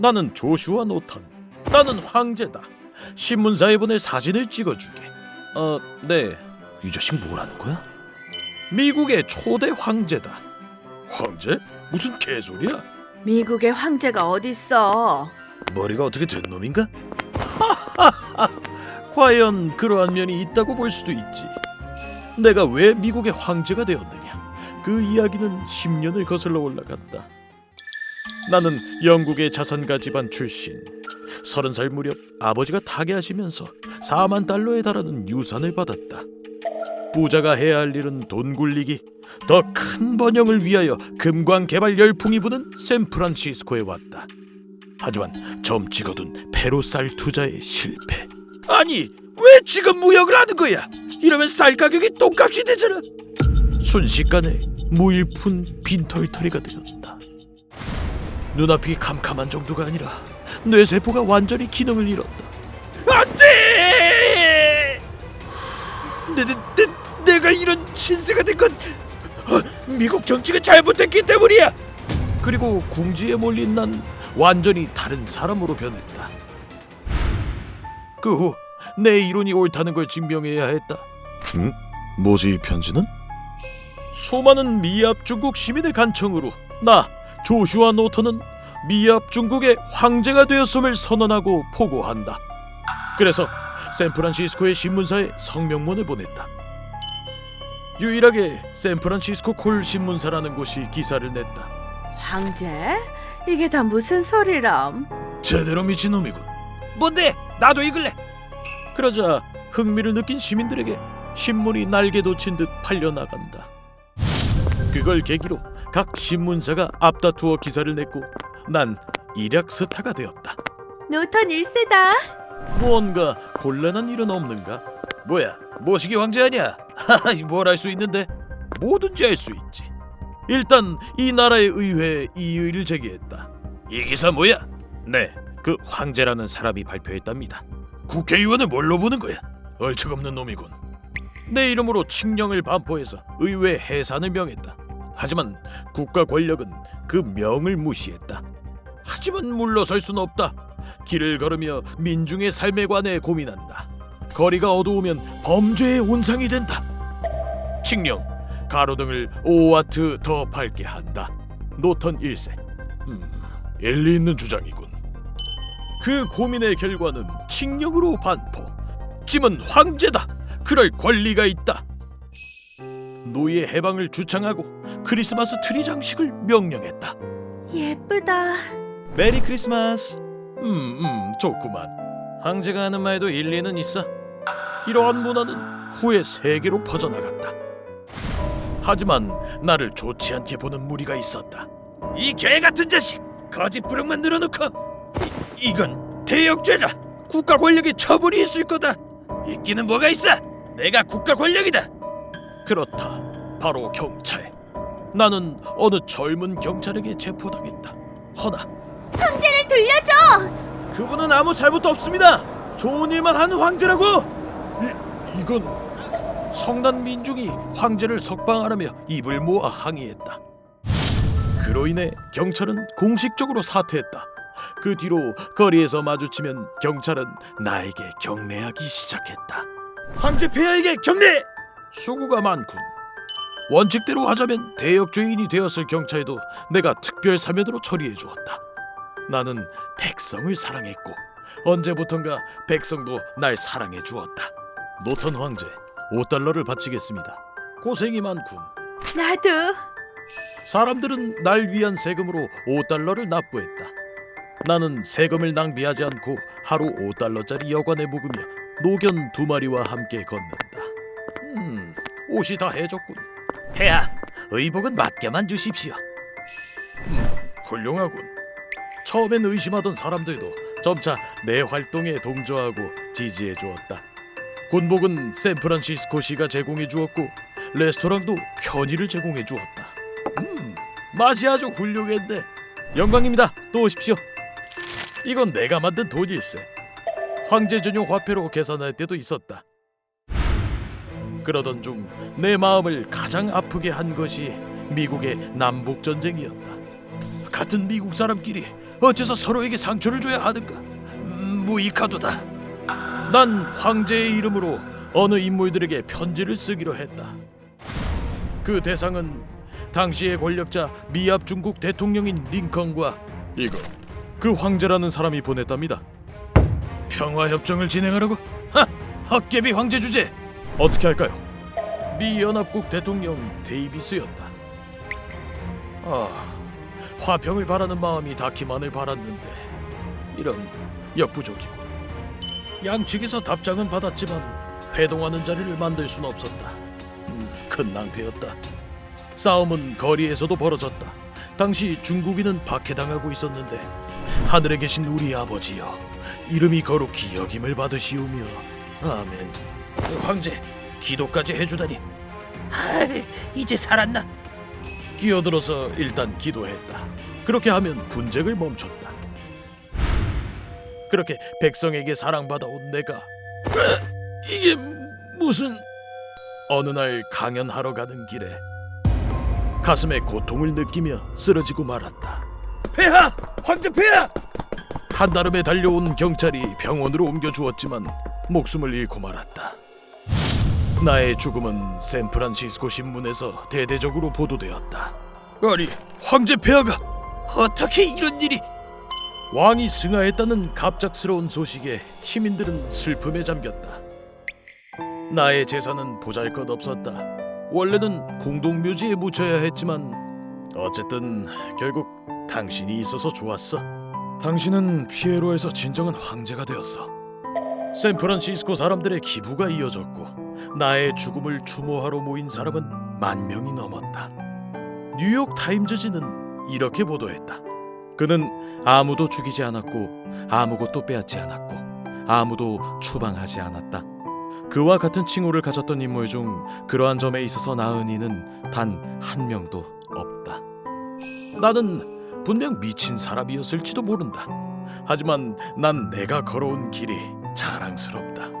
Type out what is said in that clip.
나는 조슈아 노턴. 나는 황제다. 신문사에 보낼 사진을 찍어주게. 어, 네. 이 자식 뭐라는 거야? 미국의 초대 황제다. 황제? 무슨 개소리야? 미국의 황제가 어딨어? 머리가 어떻게 된 놈인가? 과연 그러한 면이 있다고 볼 수도 있지. 내가 왜 미국의 황제가 되었느냐? 그 이야기는 10년을 거슬러 올라간다. 나는 영국의 자산가 집안 출신. 서른 살 무렵 아버지가 타계하시면서 4만 달러에 달하는 유산을 받았다. 부자가 해야 할 일은 돈 굴리기, 더 큰 번영을 위하여 금광 개발 열풍이 부는 샌프란시스코에 왔다. 하지만 점치 거둔 페로쌀 투자에 실패. 아니 왜 지금 무역을 하는 거야? 이러면 쌀 가격이 똥값이 되잖아. 순식간에 무일푼 빈털터리가 되었다. 눈앞이 캄캄한 정도가 아니라 뇌세포가 완전히 기능을 잃었다. 안돼! 내, 내, 내, 내가 이런 신세가 된 건 미국 정치가 잘못됐기 때문이야. 그리고 궁지에 몰린 난 완전히 다른 사람으로 변했다. 그 후 내 이론이 옳다는 걸 증명해야 했다. 응? 뭐지 이 편지는? 수많은 미합 중국 시민의 간청으로 나 조슈아 노턴은 미합 중국의 황제가 되었음을 선언하고 포고한다. 그래서 샌프란시스코의 신문사에 성명문을 보냈다. 유일하게 샌프란시스코 콜 신문사라는 곳이 기사를 냈다. 황제? 이게 다 무슨 소리람? 제대로 미친놈이군. 뭔데? 나도 읽을래. 그러자 흥미를 느낀 시민들에게 신문이 날개 돋친 듯 팔려 나간다. 그걸 계기로 각 신문사가 앞다투어 기사를 냈고 난 일약 스타가 되었다. 노턴 일세다. 무언가 곤란한 일은 없는가? 뭐야? 모시기 황제 아니야? 하하, 뭘할 수 있는데? 뭐든지 할 수 있지. 일단 이 나라의 의회에 이의를 제기했다. 이 기사 뭐야? 네, 그 황제라는 사람이 발표했답니다. 국회의원을 뭘로 보는 거야? 얼척없는 놈이군. 내 이름으로 칙령을 반포해서 의회 해산을 명했다. 하지만 국가 권력은 그 명을 무시했다. 하지만 물러설 수는 없다. 길을 걸으며 민중의 삶에 관해 고민한다. 거리가 어두우면 범죄의 온상이 된다. 칙령 가로등을 5와트 더 밝게 한다. 노턴 1세. 음, 일리 있는 주장이군. 그 고민의 결과는 칙령으로 반포. 짐은 황제다. 그럴 권리가 있다. 노예 해방을 주창하고 크리스마스 트리 장식을 명령했다. 예쁘다. 메리 크리스마스. 음, 음, 좋구만. 황제가 하는 말도 일리는 있어. 이러한 문화는 후에 세계로 퍼져나갔다. 하지만 나를 좋지 않게 보는 무리가 있었다. 이 개 같은 자식, 거짓 부릉만 늘어놓고 이, 이건 대역죄다. 국가 권력에 처벌이 있을 거다. 있기는 뭐가 있어? 내가 국가 권력이다. 그렇다. 바로 경찰. 나는 어느 젊은 경찰에게 체포당했다. 허나 황제를 돌려줘. 그분은 아무 잘못도 없습니다. 좋은 일만 하는 황제라고. 이, 이건 성난 민중이 황제를 석방하라며 입을 모아 항의했다. 그로 인해 경찰은 공식적으로 사퇴했다. 그 뒤로 거리에서 마주치면 경찰은 나에게 경례하기 시작했다. 황제 폐하에게 경례! 수구가 많군. 원칙대로 하자면 대역죄인이 되었을 경찰도 내가 특별 사면으로 처리해 주었다. 나는 백성을 사랑했고 언제부턴가 백성도 날 사랑해 주었다. 노턴 황제 5달러를 바치겠습니다. 고생이 많군. 나도. 사람들은 날 위한 세금으로 5달러를 납부했다. 나는 세금을 낭비하지 않고 하루 5달러짜리 여관에 묵으며 노견 두 마리와 함께 걷는다. 음, 옷이 다 해졌군. 폐하, 의복은 맞게만 주십시오. 음, 훌륭하군. 처음엔 의심하던 사람들도 점차 내 활동에 동조하고 지지해 주었다. 군복은 샌프란시스코시가 제공해 주었고 레스토랑도 편의를 제공해 주었다. 음, 맛이 아주 훌륭했네. 영광입니다. 또 오십시오. 이건 내가 만든 돈일세. 황제 전용 화폐로 계산할 때도 있었다. 그러던 중 내 마음을 가장 아프게 한 것이 미국의 남북 전쟁이었다. 같은 미국 사람끼리 어째서 서로에게 상처를 줘야 하는가? 음, 무익하도다. 난 황제의 이름으로 어느 인물들에게 편지를 쓰기로 했다. 그 대상은 당시의 권력자 미합 중국 대통령인 링컨과 이거 그 황제라는 사람이 보냈답니다. 평화 협정을 진행하라고? 하! 헛개비 황제 주제. 어떻게 할까요? 미 연합국 대통령 데이비스였다. 아, 화평을 바라는 마음이 닿기만을 바랐는데 이런 역부족이군. 양측에서 답장은 받았지만 회동하는 자리를 만들 수는 없었다. 음, 큰 낭패였다. 싸움은 거리에서도 벌어졌다. 당시 중국인은 박해당하고 있었는데 하늘에 계신 우리 아버지여 이름이 거룩히 여김을 받으시오며 아멘. 황제 기도까지 해주다니. 아, 이제 살았나? 끼어들어서 일단 기도했다. 그렇게 하면 분쟁을 멈췄다. 그렇게 백성에게 사랑받아온 내가 으, 이게 무슨 어느 날 강연하러 가는 길에 가슴에 고통을 느끼며 쓰러지고 말았다. 폐하! 황제 폐하! 한달음에 달려온 경찰이 병원으로 옮겨 주었지만 목숨을 잃고 말았다. 나의 죽음은 샌프란시스코 신문에서 대대적으로 보도되었다. 아니, 황제 폐하가 어떻게 이런 일이? 왕이 승하했다는 갑작스러운 소식에 시민들은 슬픔에 잠겼다. 나의 재산은 보잘것없었다. 원래는 공동묘지에 묻혀야 했지만 어쨌든 결국 당신이 있어서 좋았어. 당신은 피에로에서 진정한 황제가 되었어. 샌프란시스코 사람들의 기부가 이어졌고 나의 죽음을 추모하러 모인 사람은 만 명이 넘었다. 뉴욕 타임즈지는 이렇게 보도했다. 그는 아무도 죽이지 않았고 아무것도 빼앗지 않았고 아무도 추방하지 않았다. 그와 같은 칭호를 가졌던 인물 중 그러한 점에 있어서 나은 이는 단 한 명도 없다. 나는 분명 미친 사람이었을지도 모른다. 하지만 난 내가 걸어온 길이 자랑스럽다.